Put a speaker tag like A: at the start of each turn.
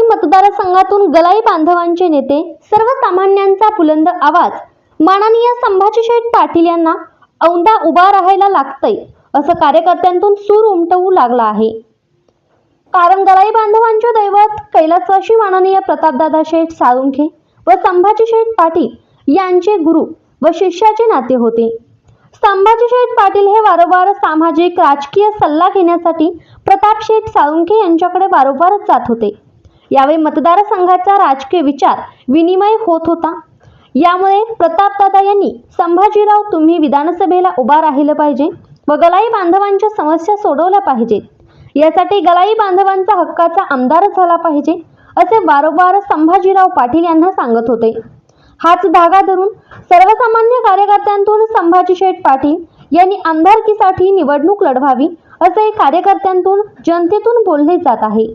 A: मतदारसंघातून गलाई बांधवांचे नेते सर्वसामान्यांचा बुलंद आवाज. माननीय संभाजी शेठ पाटील यांना औंधा उभा राहायला लागतंय असं कार्यकर्त्यांतून सूर उमटवू लागला आहे. कारण गलाई बांधवांचे दैवत कैलासवाशी माननीय प्रतापदादा शेठ साळुंखे व संभाजी शेठ पाटील यांचे गुरु व शिष्याचे नाते होते. संभाजी शेठ पाटील हे वारंवार सामाजिक राजकीय सल्ला घेण्यासाठी प्रताप शेठ साळुंखे यांच्याकडे वारंवार जात होते. यावेळी मतदारसंघाचा राजकीय विचार विनिमय होत होता. यामुळे प्रतापदादा यांनी संभाजीराव तुम्ही विधानसभेला उभा राहिलं पाहिजे. व गलाई बांधवांच्या समस्या सोडवल्या पाहिजेत. यासाठी गलाई बांधवांचा हक्काचा आमदार झाला पाहिजे असे वारंवार संभाजीराव पाटील यांना सांगत होते. हाच धागा धरून सर्वसामान्य कार्यकर्त्यांतून संभाजी शेठ पाटील यांनी आमदारकीसाठी निवडणूक लढवावी असे कार्यकर्त्यांतून जनतेतून बोलले जात आहे.